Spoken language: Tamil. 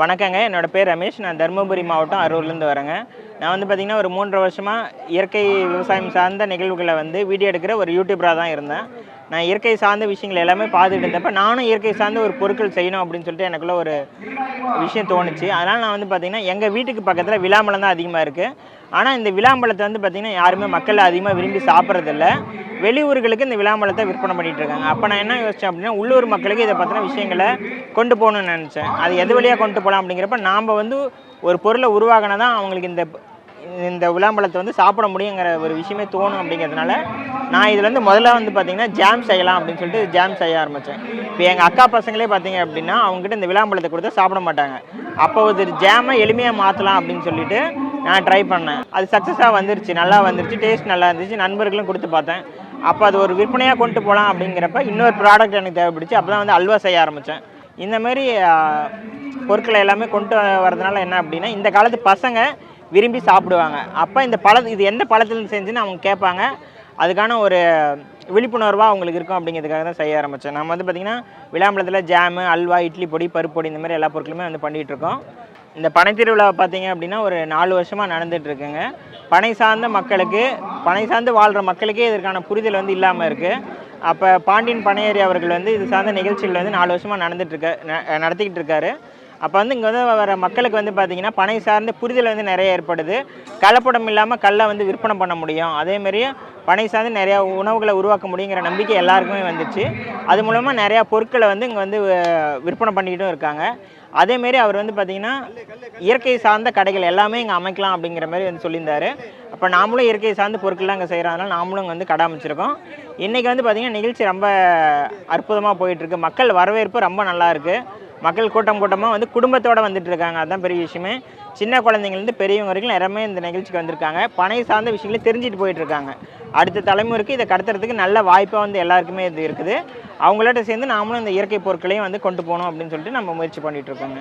வணக்கங்க. என்னோட பேர் ரமேஷ். நான் தருமபுரி மாவட்டம் அரூர்லேருந்து வரேங்க. நான் வந்து பார்த்திங்கன்னா ஒரு மூன்று வருஷமாக இயற்கை விவசாயம் சார்ந்த நிகழ்வுகளை வந்து வீடியோ எடுக்கிற ஒரு யூடியூபராக தான் இருந்தேன். நான் இயற்கை சார்ந்த விஷயங்கள் எல்லாமே பார்த்துட்டு இருந்தப்ப நானும் இயற்கை சார்ந்த ஒரு பொருட்கள் செய்யணும் அப்படின்னு சொல்லிட்டு எனக்குள்ள ஒரு விஷயம் தோணுச்சு. அதனால் நான் வந்து பார்த்திங்கன்னா எங்கள் வீட்டுக்கு பக்கத்தில் விளாம்பழம் தான் அதிகமாக இருக்குது ஆனால் இந்த விளாம்பழத்தை வந்து பார்த்திங்கன்னா யாருமே மக்கள் அதிகமாக விரும்பி சாப்பிட்றதில்ல. வெளியூர்களுக்கு இந்த விளாம்பழத்தை விற்பனை பண்ணிகிட்டு இருக்காங்க. அப்போ நான் என்ன யோசித்தேன் அப்படின்னா உள்ளூர் மக்களுக்கு இதை பற்றின விஷயங்களை கொண்டு போகணும்னு நினச்சேன். அது எது வழியாக கொண்டு போகலாம் அப்படிங்கிறப்ப நாம் வந்து ஒரு பொருளை உருவாகினா தான் அவங்களுக்கு இந்த இந்த விளாம்பழத்தை வந்து சாப்பிட முடியுங்கிற ஒரு விஷயமே தோணும் அப்படிங்கிறதுனால நான் இதில் வந்து முதல்ல வந்து பார்த்தீங்கன்னா ஜாம் செய்யலாம் அப்படின்னு சொல்லிட்டு ஜாம் செய்ய ஆரம்பித்தேன் இப்போ எங்கள் அக்கா பசங்களே பார்த்தீங்க அப்படின்னா அவங்ககிட்ட இந்த விளாம்பழத்தை கொடுத்தா சாப்பிட மாட்டாங்க. அப்போ ஒரு ஜாமை எளிமையாக மாற்றலாம் அப்படின்னு சொல்லிட்டு நான் ட்ரை பண்ணேன். அது சக்ஸஸாக வந்துருச்சு நல்லா வந்துருச்சு டேஸ்ட் நல்லா இருந்துச்சு நண்பர்களும் கொடுத்து பார்த்தேன். அப்போ அது ஒரு விற்பனையாக கொண்டு போகலாம் அப்படிங்கிறப்ப இன்னொரு ப்ராடக்ட் எனக்கு தேவைப்படுச்சு. அப்போ தான் வந்து அல்வா செய்ய ஆரம்பித்தேன் இந்தமாரி பொருட்களை எல்லாமே கொண்டு வரதுனால என்ன அப்படின்னா இந்த காலத்து பசங்க விரும்பி சாப்பிடுவாங்க. அப்போ இந்த பழ இது எந்த பழத்தில் செஞ்சுன்னு அவங்க கேட்பாங்க. அதுக்கான ஒரு விழிப்புணர்வாக அவங்களுக்கு இருக்கும் அப்படிங்கிறதுக்காக தான் செய்ய ஆரம்பித்தேன் நம்ம வந்து பார்த்திங்கன்னா விளாம்பழத்தில் ஜாமு அல்வா இட்லி பொடி பருப்பு பொடி இந்த மாதிரி எல்லா பொருட்களுமே வந்து பண்ணிகிட்டு இருக்கோம். இந்த பனை திருவிழா பார்த்திங்க அப்படின்னா ஒரு நாலு வருஷமாக நடந்துகிட்ருக்குங்க பனை சார்ந்த மக்களுக்கு பனை சார்ந்து வாழ்கிற மக்களுக்கே இதற்கான புரிதல் வந்து இல்லாமல் இருக்குது அப்போ பாண்டியன் பனையேறி அவர்கள் வந்து இது சார்ந்த நிகழ்ச்சிகள் வந்து நாலு வருஷமாக நடந்துட்டு ந- நடத்திக்கிட்டு இருக்காரு. அப்போ வந்து இங்கே வந்து வர மக்களுக்கு வந்து பார்த்தீங்கன்னா பனை சார்ந்த புரிதல் வந்து நிறைய ஏற்படுது. கலப்படம் இல்லாமல் கல்லை வந்து விற்பனை பண்ண முடியும். அதேமாரி பனை சார்ந்து நிறையா உணவுகளை உருவாக்க முடியுங்கிற நம்பிக்கை எல்லாருக்குமே வந்துச்சு. அது மூலமாக நிறையா பொருட்களை வந்து இங்கே வந்து விற்பனை பண்ணிக்கிட்டும் இருக்காங்க. அதேமாரி அவர் வந்து பார்த்திங்கன்னா இயற்கை சார்ந்த கடைகள் எல்லாமே இங்கே அமைக்கலாம் அப்படிங்கிற மாதிரி வந்து சொல்லியிருந்தார். அப்போ நாமளும் இயற்கை சார்ந்த பொருட்கள்லாம் இங்கே செய்கிறதுனால நாமளும் இங்கே வந்து கடை அமைச்சிருக்கோம். இன்றைக்கி வந்து பார்த்திங்கன்னா நிகழ்ச்சி ரொம்ப அற்புதமாக போயிட்டுருக்கு மக்கள் வரவேற்பு ரொம்ப நல்லா இருக்குது மக்கள் கூட்டம் கூட்டமாக வந்து குடும்பத்தோடு வந்துட்டு இருக்காங்க. அதுதான் பெரிய விஷயமே. சின்ன குழந்தைங்கலேருந்து பெரியவங்க வரைக்கும் எல்லாருமே இந்த நிகழ்ச்சிக்கு வந்திருக்காங்க. பனை சார்ந்த விஷயங்களை தெரிஞ்சுட்டு போயிட்டுருக்காங்க அடுத்த தலைமுறைக்கு இதை கடத்துறதுக்கு நல்ல வாய்ப்பாக வந்து எல்லாருக்குமே இது இருக்குது. அவங்களோட சேர்ந்து நாமளும் இந்த இயற்கை பொருட்களையும் வந்து கொண்டு போகணும் அப்படின்னு சொல்லிட்டு நம்ம முயற்சி பண்ணிட்டு இருக்கோங்க.